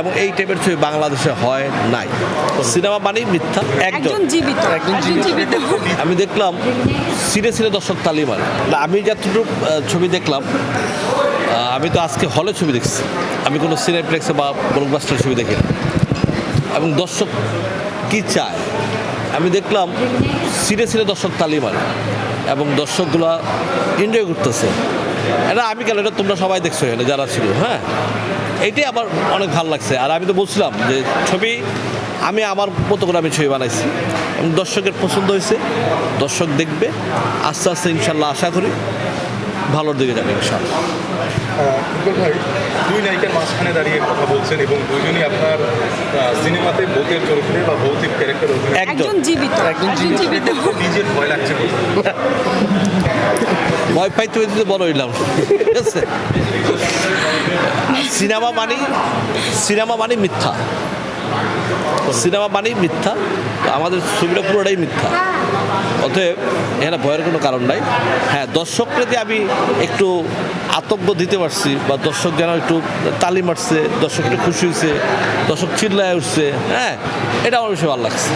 এবং এই টাইপের ছবি বাংলাদেশে হয় নাই। সিনেমা মানেই মিথ্যা একজন। একজন জীবিত একজন আমি দেখলাম সিনে সিনে দর্শক তালি মারে। আমি যতটুকু ছবি দেখলাম আমি তো আজকে হলে ছবি দেখছি। আমি কোনো সিনেপ্লেক্সে বা ব্লকবাস্টার ছবি দেখি না। এবং দর্শক কি চায়? আমি দেখলাম সিনে সিনে দর্শক তালি মারে। এবং দর্শকগুলা এনজয় করতেছে। এটা আমি কেন এটা তোমরা সবাই দেখছ এখানে যারা ছিল হ্যাঁ? এইটাই আমার অনেক ভালো লাগছে। আর আমি তো বলছিলাম যে ছবি আমি আমার মতো করে আমি ছবি বানাইছি। এবং দর্শকের পছন্দ হয়েছে দর্শক দেখবে আস্তে আস্তে ইনশাল্লাহ আশা করি ভালোর দিকে যাবে ইনশাল্লাহ। ভাই দুই নায়িকার মাঝখানে দাঁড়িয়ে কথা বলছেন এবং দুইজনই আপনার সিনেমাতে ভৌতের চরিত্রে বা ভৌতিক ক্যারেক্টার অভিনয় একজন জীবিত। একজন জীবিত। নিজের ভয় লাগছে। ভয় পাইতে পাইতে বড় হইলাম। ঠিক আছে? সিনেমা মানে সিনেমা মানে মিথ্যা। সিনেমা মানেই মিথ্যা, আমাদের ছবিটা পুরোটাই মিথ্যা। অতএব এখানে ভয়ের কোনো কারণ নাই। হ্যাঁ দর্শককে আমি একটু আতঙ্ক দিতে পারছি, বা দর্শক যেন একটু তালি মারছে, দর্শক একটু খুশি হয়েছে, দর্শক চিল্লায় উঠছে হ্যাঁ এটা আমার বেশি ভালো লাগছে।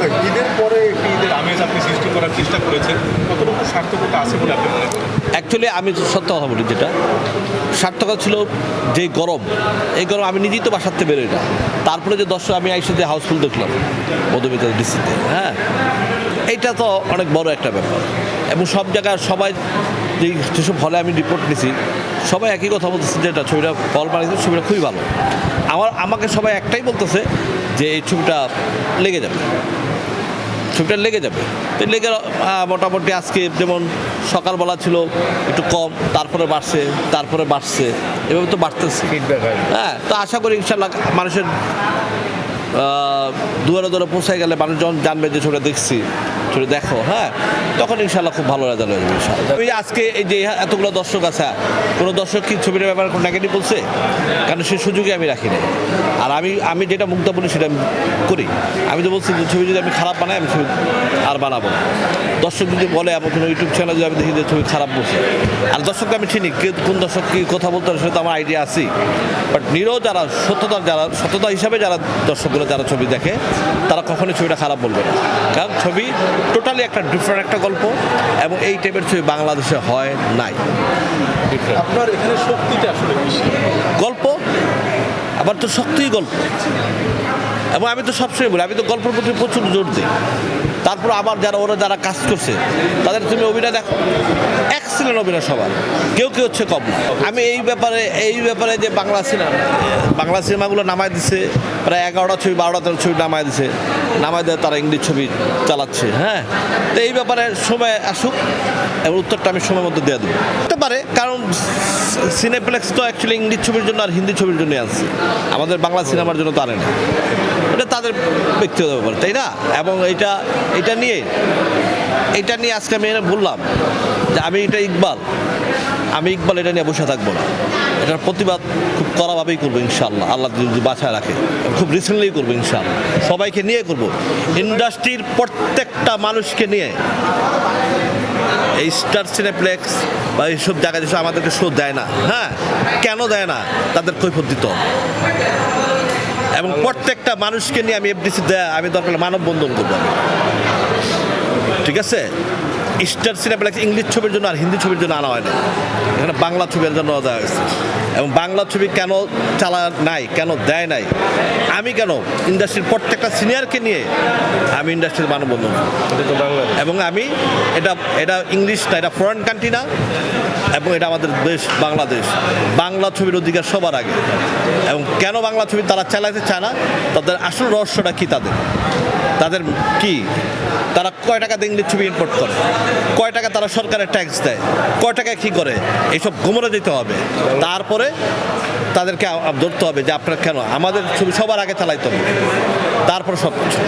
ভাই ঈদের পরে একটি ঈদের আমেজ আপনি সৃষ্টি করার চেষ্টা করেছেন? কতটুকু সার্থকতা আছে বলে আপনি মনে করেন? অ্যাকচুয়ালি আমি সত্য কথা বলি যেটা, সার্থকতা ছিল যে গরম, এই গরম আমি নিজেই তো বাসাতে বেরোই না। তারপরে যে দর্শক, আমি আইসাতে হাউসফুল দেখলাম মধুমিতা ডিসিতে হ্যাঁ? এইটা তো অনেক বড় একটা ব্যাপার। এবং সব জায়গায় সবাই যেই যেসব হলে আমি রিপোর্ট নিছি, সবাই একই কথা বলতেছে যে এটা ছবিটা ফল বানিয়েছে, ছবিটা খুবই ভালো। আমার, আমাকে সবাই একটাই বলতেছে যে এই ছবিটা লেগে যাবে। ছবিটা লেগে যাবে। তো লেগে মোটামুটি আজকে যেমন সকালবেলা ছিল একটু কম তারপরে বাড়ছে তারপরে বাড়ছে এভাবে তো বাড়তেছে। ফিডব্যাক হ্যাঁ। তো আশা করি ইনশাল্লাহ মানুষের দুয়ারে দুয়ারে পৌঁছায় গেলে মানুষজন জানবে যে ছবিটা দেখছি। ছবি দেখো হ্যাঁ? তখন ইনশাল্লাহ খুব ভালো রেজাল্ট হয়ে যাবে ওই আজকে এই যে এতগুলো দর্শক আছে, কোনো দর্শক কি ছবিটার ব্যাপারে কোনো নেগেটিভ বলছে? কারণ সেই সুযোগে আমি রাখি নাই। আর আমি আমি যেটা মুগ্ধ বলি সেটা আমি করি। আমি তো বলছি যে ছবি যদি আমি খারাপ বানাই, আমি ছবি আর বানাবো দর্শক যদি বলে, আমার কোনো ইউটিউব চ্যানেল যদি আমি দেখি যে ছবি খারাপ বলছে। আর দর্শককে আমি চিনি, কে, কোন দর্শক কি কথা বলতে সেটা আমার আইডিয়া আছেই। বাট নিরও যারা সত্যতা যারা সত্যতা হিসাবে যারা দর্শকগুলো, যারা ছবি দেখে, তারা কখনোই ছবিটা খারাপ বলবে না। কারণ ছবি টোটালি একটা ডিফারেন্ট একটা গল্প এবং এই টাইপের ছবি বাংলাদেশে হয় নাই। আপনার এখানে শক্তিটা আসলে গল্প? আবার তো শক্তি গল্প। এবং আমি তো সবসময় বলি আমি তো গল্পের প্রতি প্রচুর জোর দিই। তারপর আবার যারা, ওরা যারা কাজ করছে, তাদের তুমি অভিনয় দেখো। এক্সিলেন্ট অভিনয় সবার। কেউ কেউ হচ্ছে কম আমি এই ব্যাপারে এই ব্যাপারে যে বাংলা সিনেমা, বাংলা সিনেমাগুলো নামায় দিছে, প্রায় এগারোটা ছবি, বারোটা তেরো ছবি নামায় দিছে। নামায় দেয় তারা ইংলিশ ছবি চালাচ্ছে হ্যাঁ? তো এই ব্যাপারে সময় আসুক এবং উত্তরটা আমি সময়ের মধ্যে দিয়ে দেবো। হতে পারে, কারণ সিনেপ্লেক্স তো অ্যাকচুয়ালি ইংলিশ ছবির জন্য আর হিন্দি ছবির জন্য আনছে আমাদের বাংলা সিনেমার জন্য তো আনে না। তাদের ব্যক্তিগত ব্যাপার, তাই না? এবং এটা এটা নিয়ে এটা নিয়ে আজকে আমি এটা বললাম যে আমি এটা ইকবাল। আমি ইকবাল এটা নিয়ে বসে থাকব না। এটার প্রতিবাদ খুব কড়াভাবেই করব ইনশাল্লাহ আল্লাহ যদি বাছায় রাখে। খুব রিসেন্টলি করব ইনশাল্লাহ সবাইকে নিয়ে করব। ইন্ডাস্ট্রির প্রত্যেকটা মানুষকে নিয়ে এই স্টার সিনেপ্লেক্স বা এইসব জায়গায় যেসব আমাদেরকে শো দেয় না হ্যাঁ? কেন দেয় না? তাদের কৈফত দিতে এবং প্রত্যেকটা মানুষকে নিয়ে আমি এফডিসি দেয় আমি দরকার মানববন্ধন করব ঠিক আছে? স্টার সিনেপ্লেক্স ইংলিশ ছবির জন্য আর হিন্দি ছবির জন্য আনা হয় না। এখানে বাংলা ছবির জন্য দেওয়া হয়েছে। এবং বাংলা ছবি কেন চালা নাই কেন দেয় নাই? আমি কেন? ইন্ডাস্ট্রির প্রত্যেকটা সিনিয়রকে নিয়ে আমি ইন্ডাস্ট্রির মানববন্ধন এবং আমি এটা এটা ইংলিশ না এটা ফরেন কান্ট্রি না। এবং এটা আমাদের দেশ, বাংলাদেশ। বাংলা ছবির অধিকার সবার আগে। এবং কেন বাংলা ছবি তারা চালাতে চায় না? তাদের আসল রহস্যটা কি তাদের? তাদের কি? তারা কয় টাকা দেখলে ছবি ইম্পোর্ট করে? কয় টাকা তারা সরকারের ট্যাক্স দেয়? কয় টাকা কী করে? এইসব গোমরে দিতে হবে। তারপরে তাদেরকে ধরতে হবে যে আপনার কেন? আমাদের ছবি সবার আগে চালাইতে হবে। তারপর সব কিছু